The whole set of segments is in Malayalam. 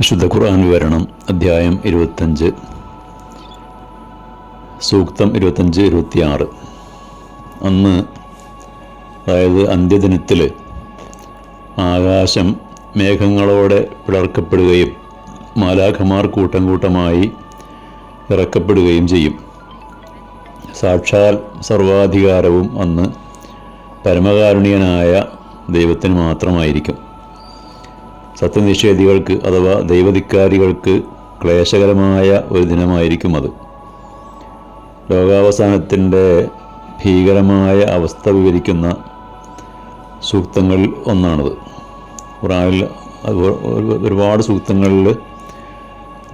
വിശുദ്ധ ഖുർആൻ വിവരണം അധ്യായം ഇരുപത്തഞ്ച്. സൂക്തം ഇരുപത്തഞ്ച് ഇരുപത്തിയാറ്. അന്ന് അതായത് അന്ത്യദിനത്തിൽ ആകാശം മേഘങ്ങളോടെ പിളർക്കപ്പെടുകയും മാലാഖമാർ കൂട്ടം കൂട്ടമായി ഇറക്കപ്പെടുകയും ചെയ്യും. സാക്ഷാൽ സർവാധികാരവും അന്ന് പരമകാരുണ്യനായ ദൈവത്തിന് മാത്രമായിരിക്കും. സത്യനിഷേധികൾക്ക് അഥവാ ദൈവധിക്കാരികൾക്ക് ക്ലേശകരമായ ഒരു ദിനമായിരിക്കും അത്. ലോകാവസാനത്തിന്റെ ഭീകരമായ അവസ്ഥ വിവരിക്കുന്ന സൂക്തങ്ങളിൽ ഒന്നാണത്. ഖുറാനിൽ ഒരുപാട് സൂക്തങ്ങളിൽ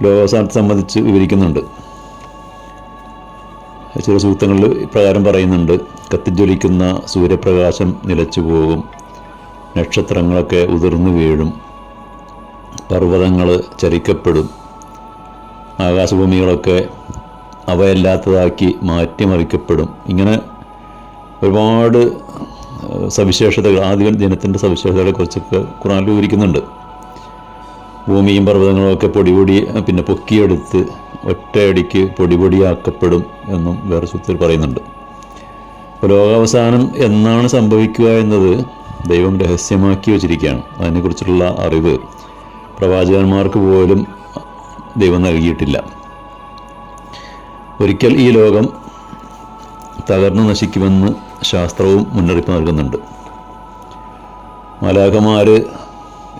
ലോകാവസാനത്തെ സംബന്ധിച്ച് വിവരിക്കുന്നുണ്ട്. ചില സൂക്തങ്ങളിൽ ഇപ്രകാരം പറയുന്നുണ്ട്. കത്തിജ്വലിക്കുന്ന സൂര്യപ്രകാശം നിലച്ചു പോകും നക്ഷത്രങ്ങളൊക്കെ ഉതിർന്നു വീഴും. പർവതങ്ങൾ ചരിക്കപ്പെടും. ആകാശഭൂമികളൊക്കെ അവയല്ലാത്തതാക്കി മാറ്റിമറിക്കപ്പെടും. ഇങ്ങനെ ഒരുപാട് സവിശേഷതകൾ ആദ്യ ദിനത്തിന്റെ സവിശേഷതകളെക്കുറിച്ചൊക്കെ ഖുറാനിൽ വിവരിക്കുന്നുണ്ട്. ഭൂമിയും പർവതങ്ങളും ഒക്കെ പൊടിപൊടി പൊടി പിന്നെ പൊക്കിയെടുത്ത് ഒറ്റയടിക്ക് പൊടി പൊടിയാക്കപ്പെടും എന്നും വേറെ സൂത്രത്തിൽ പറയുന്നുണ്ട്. അപ്പോൾ ലോകാവസാനം എന്നാണ് സംഭവിക്കുക എന്നത് ദൈവം രഹസ്യമാക്കി വച്ചിരിക്കുകയാണ്. അതിനെക്കുറിച്ചുള്ള അറിവ്. പ്രവാചകന്മാർക്ക് പോലും ദൈവം നൽകിയിട്ടില്ല. ഒരിക്കൽ ഈ ലോകം തകർന്നു നശിക്കുമെന്ന് ശാസ്ത്രവും മുന്നറിയിപ്പ് നൽകുന്നുണ്ട്. മലാഖമാർ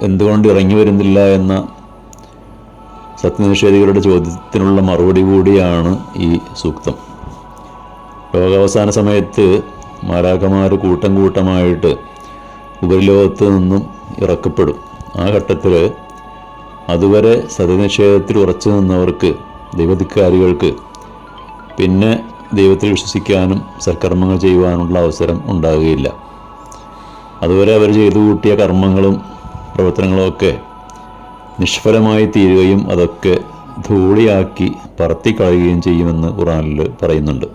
എന്തുകൊണ്ട് ഇറങ്ങി വരുന്നില്ല എന്ന സത്യനിഷേധികളുടെ ചോദ്യത്തിനുള്ള മറുപടി കൂടിയാണ് ഈ സൂക്തം. ലോകാവസാന സമയത്ത് മാലാഖമാർ കൂട്ടം കൂട്ടമായിട്ട് ഉപരിലോകത്ത് നിന്നും ഇറക്കപ്പെടും. ആ ഘട്ടത്തിൽ അതുവരെ സത്യനിഷേധത്തിൽ ഉറച്ചു നിന്നവർക്ക് ദൈവധിക്കാരികൾക്ക് പിന്നെ ദൈവത്തിൽ വിശ്വസിക്കാനും സൽക്കർമ്മങ്ങൾ ചെയ്യുവാനുള്ള അവസരം ഉണ്ടാകുകയില്ല അതുവരെ അവർ ചെയ്തു കൂട്ടിയ കർമ്മങ്ങളും പ്രവർത്തനങ്ങളും ഒക്കെ നിഷ്ഫലമായി തീരുകയും അതൊക്കെ ധൂളിയാക്കി പറത്തിക്കളയുകയും ചെയ്യുമെന്ന് ഖുറാനിൽ പറയുന്നുണ്ട്.